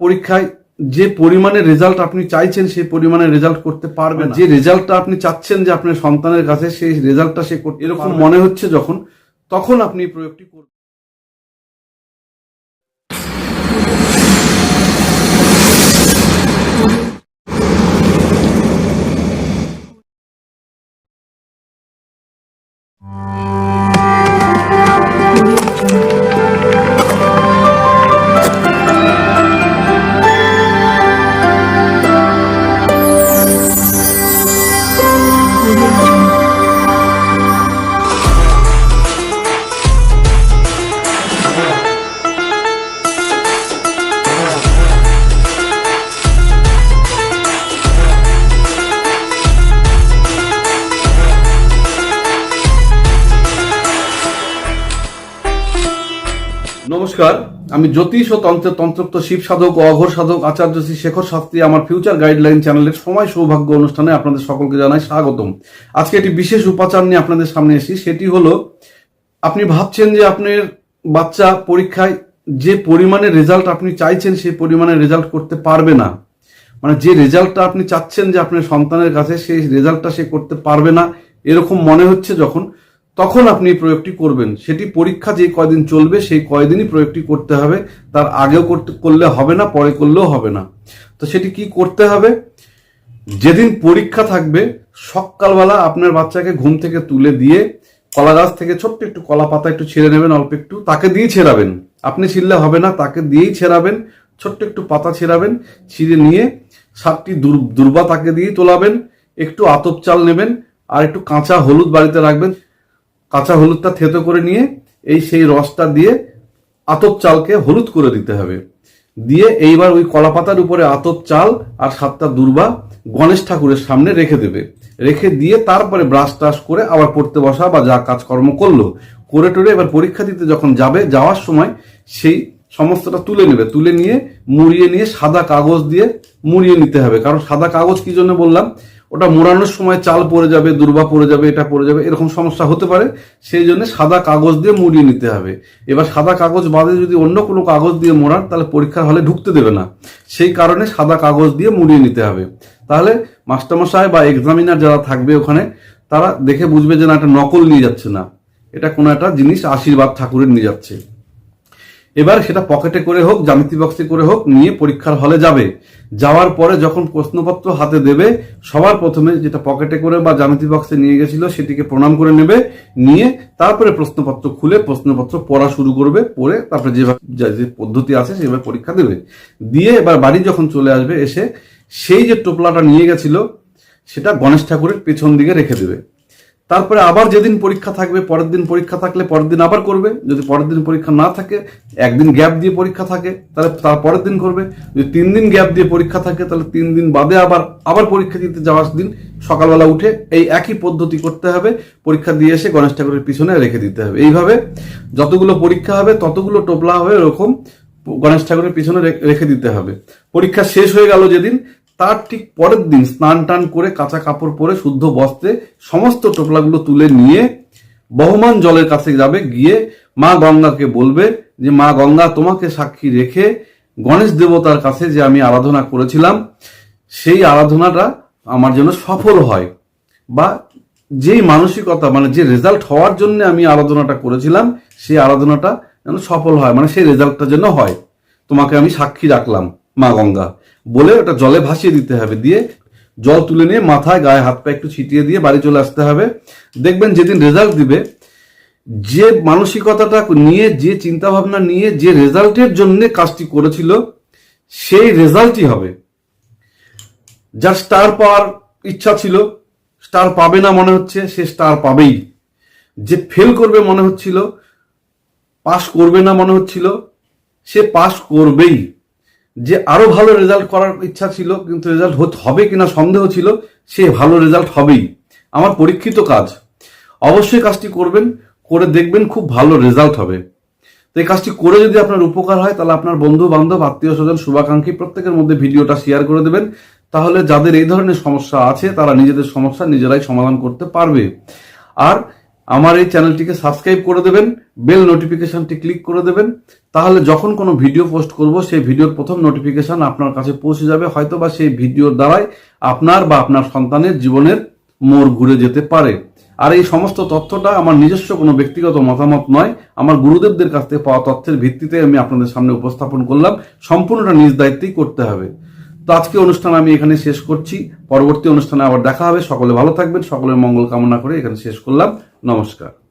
পরীক্ষায় যে পরিমাণে রেজাল্ট আপনি চাইছেন সেই পরিমাণে রেজাল্ট করতে পারবে যে রেজাল্টটা আপনি চাচ্ছেন যে আপনার সন্তানের কাছে সেই রেজাল্টটা সে করতে এরকম মনে হচ্ছে যখন তখন আপনি প্রয়োগটি করবেন। নমস্কার। আমি জ্যোতিষ ও তন্ত্রের তন্ত্রোক্ত শিব সাধক ও অঘোর সাধক আচার্য শ্রী শেখর শাস্ত্রী আমার ফিউচার গাইডলাইন চ্যানেলের সময় সৌভাগ্য অনুষ্ঠানে আপনাদের সকলকে জানাই স্বাগতম। আজকে একটি বিশেষ উপাচার নিয়ে আপনাদের সামনে এসেছি, সেটি হলো, আপনি ভাবছেন যে আপনার বাচ্চা পরীক্ষায় যে পরিমাণে রেজাল্ট আপনি চাইছেন, সেই পরিমাণে রেজাল্ট করতে পারবে না। মানে যে রেজাল্টটা আপনি চাচ্ছেন যে আপনার সন্তানের কাছে, সেই রেজাল্টটা সে করতে পারবে না, এরকম মনে হচ্ছে যখন। তখন আপনি এই প্রয়োগটি করবেন। সেটি পরীক্ষা যে কয়দিন চলবে, সেই কয়দিনই প্রয়োগটি করতে হবে। তার আগেও করতে, করলে হবে না, পরে করলেও হবে না। তো সেটি কি করতে হবে? যেদিন পরীক্ষা থাকবে, সকালবেলা আপনার বাচ্চাকে ঘুম থেকে তুলে দিয়ে কলা গাছ থেকে ছোট্ট একটু কলা পাতা একটু ছেড়ে নেবেন, অল্প একটু, তাকে দিয়ে ছেড়াবেন। আপনি ছিঁড়লে হবে না, তাকে দিয়েই ছেড়াবেন। ছোট্ট একটু পাতা ছেড়াবেন, ছিঁড়ে নিয়ে সাতটি দুর- দুর্বা তাকে দিয়ে তোলাবেন। একটু আতপ চাল নেবেন, আর একটু কাঁচা হলুদ বাড়িতে রাখবেন। কাঁচা হলুদটা থেতো করে নিয়ে এই সেই রসটা দিয়ে আতপ চালকে হলুদ করে দিতে হবে। দিয়ে এইবার ওই কলা পাতার উপরে আতপ চাল আর সাতটা দুর্বা গণেশ ঠাকুরের সামনে রেখে দেবে। রেখে দিয়ে তারপরে ব্রাশ টাশ করে আবার পড়তে বসা বা যা কাজকর্ম করল, করে টরে এবার পরীক্ষা দিতে যখন যাবে, যাওয়ার সময় সেই সমস্তটা তুলে নেবে। তুলে নিয়ে, মুড়িয়ে নিয়ে সাদা কাগজ দিয়ে মুড়িয়ে নিতে হবে। কারণ সাদা কাগজ কি জন্য বললাম? ওটা মোড়ানোর সময় চাল পড়ে যাবে, দুর্বা পড়ে যাবে, এটা পড়ে যাবে, এরকম সমস্যা হতে পারে। সেই জন্য সাদা কাগজ দিয়ে মুড়িয়ে নিতে হবে। এবার সাদা কাগজ বাদে যদি অন্য কোনো কাগজ দিয়ে মোড়ান, তাহলে পরীক্ষার হলে ঢুকতে দেবে না। সেই কারণে সাদা কাগজ দিয়ে মুড়িয়ে নিতে হবে। তাহলে মাস্টারমশাই বা এক্সামিনার যারা থাকবে ওখানে, তারা দেখে বুঝবে যে না, এটা নকল নিয়ে যাচ্ছে না। এটা কোনো একটা জিনিস আশীর্বাদ ঠাকুরের নিয়ে যাচ্ছে। এবার সেটা পকেটে করে হোক, জ্যামিতি বক্সে করে হোক, নিয়ে পরীক্ষার হলে যাবে। যাওয়ার পরে যখন প্রশ্নপত্র হাতে দেবে, সবার প্রথমে যেটা পকেটে করে বা জ্যামিতি বক্সে নিয়ে গেছিল সেটিকে প্রণাম করে নেবে, নিয়ে তারপরে প্রশ্নপত্র খুলে প্রশ্নপত্র পড়া শুরু করবে, পড়ে তারপরে যেভাবে যে পদ্ধতি আছে সেভাবে পরীক্ষা দেবে। দিয়ে এবার বাড়ি যখন চলে আসবে এসে, সেই যে টোপলাটা নিয়ে গেছিল, সেটা গণেশ ঠাকুরের পেছন দিকে রেখে দেবে। তারপরে আবার যেদিন পরীক্ষা থাকবে, পরের দিন পরীক্ষা থাকলে পরের দিন আবার করবে। যদি পরের দিন পরীক্ষা না থাকে, একদিন গ্যাপ দিয়ে পরীক্ষা থাকে, তাহলে তার পরের দিন করবে। যদি তিন দিন গ্যাপ দিয়ে পরীক্ষা থাকে, তাহলে তিন দিন বাদে আবার আবার পরীক্ষা দিতে যাওয়ার দিন সকালবেলা উঠে এই একই পদ্ধতি করতে হবে। পরীক্ষা দিয়ে এসে গণেশ ঠাকুরের পিছনে রেখে দিতে হবে। এইভাবে যতগুলো পরীক্ষা হবে, ততগুলো টোপলা হবে এরকম গণেশ ঠাকুরের পিছনে রেখে দিতে হবে। পরীক্ষা শেষ হয়ে গেল যেদিন তার ঠিক পরের দিন স্নান টান করে কাঁচা কাপড় পরে শুদ্ধ বস্ত্রে সমস্ত টোপলাগুলো তুলে নিয়ে বহমান জলের কাছে যাবে, গিয়ে মা গঙ্গাকে বলবে যে, মা গঙ্গা, তোমাকে সাক্ষী রেখে গণেশ দেবতার কাছে যে আমি আরাধনা করেছিলাম, সেই আরাধনাটা আমার জন্য সফল হয়। বা যেই মানসিকতা মানে যে রেজাল্ট হওয়ার জন্য আমি আরাধনাটা করেছিলাম, সেই আরাধনাটা যেন সফল হয় মানে সেই রেজাল্টটা যেন হয়। তোমাকে আমি সাক্ষী রাখলাম, মা গঙ্গা। বলে ওটা জলে ভাসিয়ে দিতে হবে। দিয়ে জল তুলে নিয়ে মাথায় গায়ে হাত পা একটু ছিটিয়ে দিয়ে বাড়ি চলে আসতে হবে। দেখবেন যেদিন রেজাল্ট দিবে, যে মানসিকতাটা নিয়ে, যে চিন্তা ভাবনা নিয়ে, যে রেজাল্টের জন্য কাজটি করেছিল, সেই রেজাল্টই হবে। যার স্টার পাওয়ার ইচ্ছা ছিল স্টার পাবে না মনে হচ্ছে, সে স্টার পাবেই। যে ফেল করবে মনে হচ্ছিল পাস করবে না মনে হচ্ছিল, সে পাস করবেই। যে আরও ভালো রেজাল্ট করার ইচ্ছা ছিল, কিন্তু রেজাল্ট হবে কিনা সন্দেহ ছিল, সে ভালো রেজাল্ট হবেই। আমার পরীক্ষিত কাজ। অবশ্যই কাজটি করবেন, করে দেখবেন খুব ভালো রেজাল্ট হবে। তো এই কাজটি করে যদি আপনার উপকার হয়, তাহলে আপনার বন্ধু বান্ধব আত্মীয় স্বজন শুভাকাঙ্ক্ষী, প্রত্যেকের মধ্যে ভিডিওটা শেয়ার করে দেবেন। তাহলে যাদের এই ধরনের সমস্যা আছে, তারা নিজেদের সমস্যা নিজেরাই সমাধান করতে পারবে। আর আমার এই চ্যানেলটিকে সাবস্ক্রাইব করে দেবেন। বেল নোটিফিকেশনটি ক্লিক করে দেবেন। তাহলে যখন কোনো ভিডিও পোস্ট করব, সেই ভিডিওর প্রথম নোটিফিকেশন আপনার কাছে পৌঁছে যাবে। হয়তো বা সেই ভিডিওর দ্বারাই আপনার বা আপনার সন্তানের জীবনের মোড় ঘুরে যেতে পারে। আর এই সমস্ত তথ্যটা আমার নিজস্ব কোনো ব্যক্তিগত মতামত নয়। আমার গুরুদেবদের কাছ থেকে পাওয়া তথ্যের ভিত্তিতে আমি আপনাদের সামনে উপস্থাপন করলাম। সম্পূর্ণটা নিজ দায়িত্বেই করতে হবে। তো আজকে অনুষ্ঠান আমি এখানে শেষ করছি। পরবর্তী অনুষ্ঠানে আবার দেখা হবে। সকলে ভালো থাকবেন। সকলের মঙ্গল কামনা করে এখানে শেষ করলাম। নমস্কার।